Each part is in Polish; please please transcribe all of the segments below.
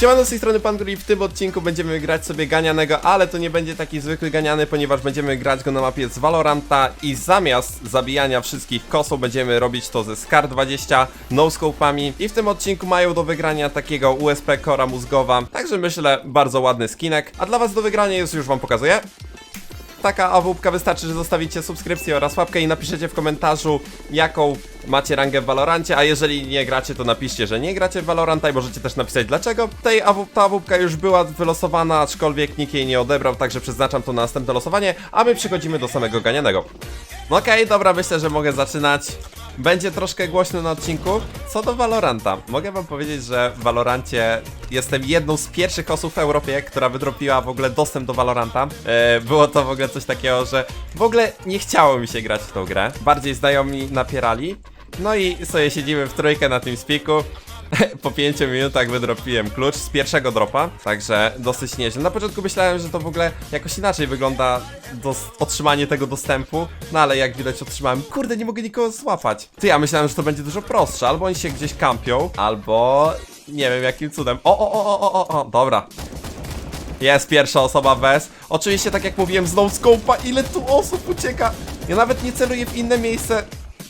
Siemano z tej strony Pan Guri, w tym odcinku będziemy grać sobie ganianego, ale to nie będzie taki zwykły ganiany, ponieważ będziemy grać go na mapie z Valoranta i zamiast zabijania wszystkich kosą będziemy robić to ze SCAR 20, no-scopami i w tym odcinku mają do wygrania takiego USP Kora Mózgowa, także myślę bardzo ładny skinek, a dla was do wygrania jest już wam pokazuję. Taka awupka wystarczy, że zostawicie subskrypcję oraz łapkę i napiszecie w komentarzu, jaką macie rangę w Valorancie, a jeżeli nie gracie, to napiszcie, że nie gracie w Valoranta i możecie też napisać dlaczego. Tej awu ta awupka już była wylosowana, aczkolwiek nikt jej nie odebrał, także przeznaczam to na następne losowanie, a my przechodzimy do samego ganianego. No Okej, dobra, myślę, że mogę zaczynać. Będzie troszkę głośno na odcinku. Co do Valoranta, mogę wam powiedzieć, że w Valorancie jestem jedną z pierwszych osób w Europie, która wydropiła w ogóle dostęp do Valoranta. E, było to w ogóle coś takiego, że w ogóle nie chciało mi się grać w tą grę. Bardziej znajomi napierali. No i sobie siedzimy w trójkę na tym spiku. Po 5 minutach wydropiłem klucz z pierwszego dropa, także dosyć nieźle. Na początku myślałem, że to w ogóle jakoś inaczej wygląda otrzymanie tego dostępu, no ale jak widać otrzymałem. Kurde, nie mogę nikogo złapać. Ty, ja myślałem, że to będzie dużo prostsze, albo oni się gdzieś kampią, albo nie wiem jakim cudem. O, o, o, o, o, o, dobra. Jest pierwsza osoba bez. Oczywiście, tak jak mówiłem, z no-scope'a, ile tu osób ucieka. Ja nawet nie celuję w inne miejsce.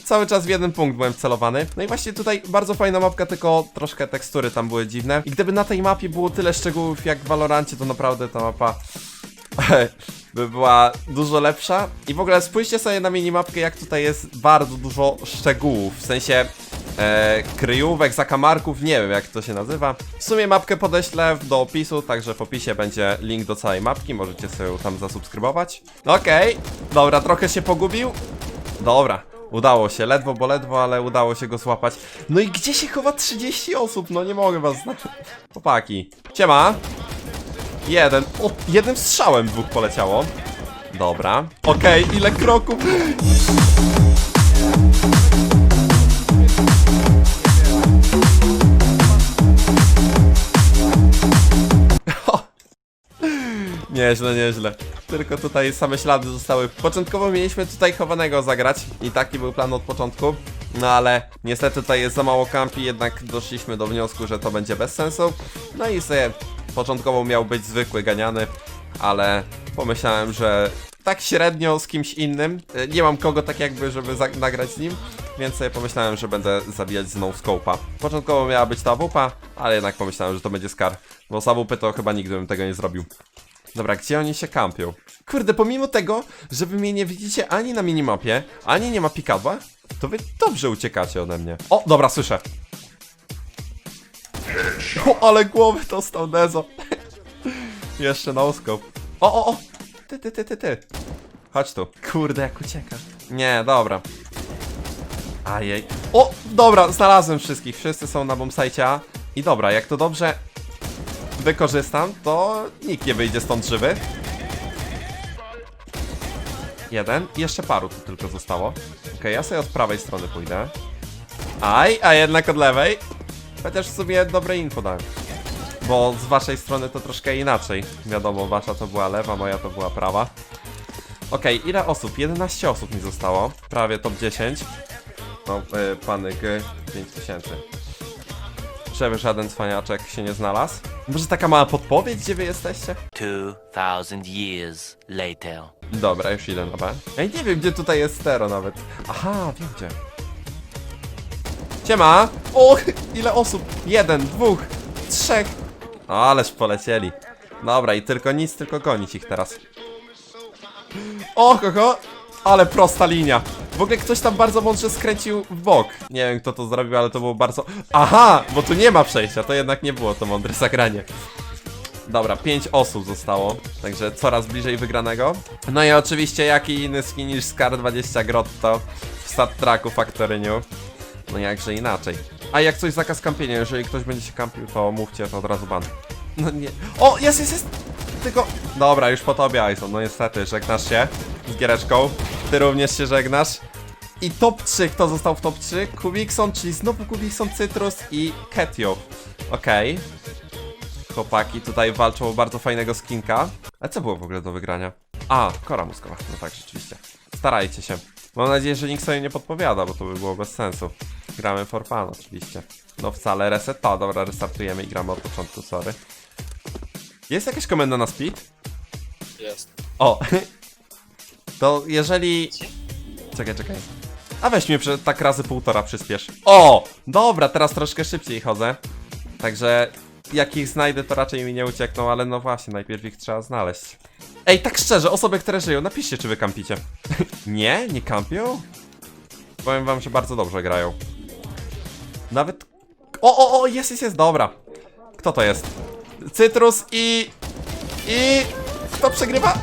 Cały czas w jeden punkt byłem celowany. No i właśnie tutaj bardzo fajna mapka, tylko troszkę tekstury tam były dziwne. I gdyby na tej mapie było tyle szczegółów jak w Valorancie, to naprawdę ta mapa by była dużo lepsza. I w ogóle spójrzcie sobie na minimapkę, jak tutaj jest bardzo dużo szczegółów. W sensie e, kryjówek, zakamarków, nie wiem jak to się nazywa. W sumie mapkę podeślę do opisu, także w opisie będzie link do całej mapki, możecie sobie ją tam zasubskrybować. Okej, dobra, trochę się pogubił. Dobra, udało się, ledwo bo ledwo, ale udało się go złapać. No i gdzie się chowa 30 osób? No nie mogę was znać. Chłopaki. Siema. Jeden. O, jednym strzałem dwóch poleciało. Dobra. Okej, ile kroków? Nieźle, nieźle. Tylko tutaj same ślady zostały. Początkowo mieliśmy tutaj chowanego zagrać i taki był plan od początku. No ale niestety tutaj jest za mało kampi, jednak doszliśmy do wniosku, że to będzie bez sensu. No i sobie początkowo miał być zwykły ganiany, ale pomyślałem, że tak średnio z kimś innym. y, Nie mam kogo tak jakby, żeby nagrać z nim, więc sobie pomyślałem, że będę zabijać z no scope'a. Początkowo miała być ta wupa, ale jednak pomyślałem, że to będzie skar. Bo z AWP to chyba nigdy bym tego nie zrobił. Dobra, gdzie oni się kampią? Kurde, pomimo tego, że wy mnie nie widzicie ani na minimapie, ani nie ma pikadła, to wy dobrze uciekacie ode mnie. O, dobra, słyszę. O, ale głowy dostał Nezo. Jeszcze na scope. O, o, o! Ty, ty, ty, ty, ty. Chodź tu. Kurde, jak uciekasz. Nie, dobra. Ajej. O, dobra, znalazłem wszystkich. Wszyscy są na bombsite A. I dobra, jak to dobrze wykorzystam, to nikt nie wyjdzie stąd żywy. Jeden. Jeszcze paru tu tylko zostało. Okej, ja sobie od prawej strony pójdę. Aj, a jednak od lewej. Chociaż w sumie dobre info dałem. Bo z waszej strony to troszkę inaczej. Wiadomo, wasza to była lewa, moja to była prawa. Okej, ile osób? 11 osób mi zostało. Prawie top 10. No, y, pany G, 5000. Żeby żaden cwaniaczek się nie znalazł. Może taka mała podpowiedź, gdzie wy jesteście? 2000 years later. Dobra, już idę na B. Ja nie wiem, gdzie tutaj jest stero nawet. Aha, wiem gdzie. Siema! O, ile osób? Jeden, dwóch, trzech. Ależ polecieli. Dobra, i tylko nic, tylko gonić ich teraz. O, ho. Ale prosta linia. W ogóle ktoś tam bardzo mądrze skręcił w bok. Nie wiem, kto to zrobił, ale to było bardzo... Aha, bo tu nie ma przejścia, to jednak nie było to mądre zagranie. Dobra, 5 osób zostało, także coraz bliżej wygranego. No i oczywiście jaki inny skin niż Scar 20 Grotto w Stat Tracku Factory New. No jakże inaczej. A jak coś zakaz kampienia, jeżeli ktoś będzie się kampił, to mówcie, to od razu ban. No nie. O, jest, jest, jest! Tylko... Dobra, już po tobie, Aison, no niestety, żegnasz się z giereczką. Ty również się żegnasz. I top 3, kto został w top 3? Kubikson, czyli znowu Kubikson, Cytrus i Ketio. Okej. Chłopaki tutaj walczą o bardzo fajnego skinka. A co było w ogóle do wygrania? A, kora mózgowa. No tak, rzeczywiście. Starajcie się. Mam nadzieję, że nikt sobie nie podpowiada, bo to by było bez sensu. Gramy for fun oczywiście. No wcale reset. To, dobra, restartujemy i gramy od początku, sorry. Jest jakaś komenda na speed? Jest. O! To jeżeli... Czekaj, czekaj. A weź mnie tak razy półtora przyspiesz. O! Dobra, teraz troszkę szybciej chodzę. Także jak ich znajdę, to raczej mi nie uciekną, ale no właśnie, najpierw ich trzeba znaleźć. Ej, tak szczerze, osoby, które żyją, napiszcie, czy wy kampicie. nie? Nie kampią? Powiem wam, że bardzo dobrze grają. Nawet... O, o, o, jest, jest, jest, dobra. Kto to jest? Cytrus i... I... Kto przegrywa?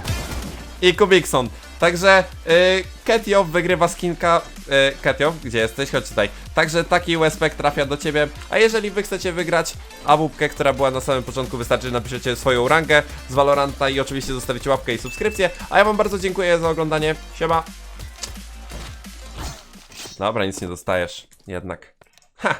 I Kubikson. Także y, Ketiow wygrywa skinka. Y, Ketiow, gdzie jesteś? Chodź tutaj. Także taki USPek trafia do ciebie. A jeżeli wy chcecie wygrać abubkę, która była na samym początku, wystarczy, że napiszecie swoją rangę z Valoranta i oczywiście zostawicie łapkę i subskrypcję. A ja wam bardzo dziękuję za oglądanie. Siema. Dobra, nic nie dostajesz. Jednak. Ha!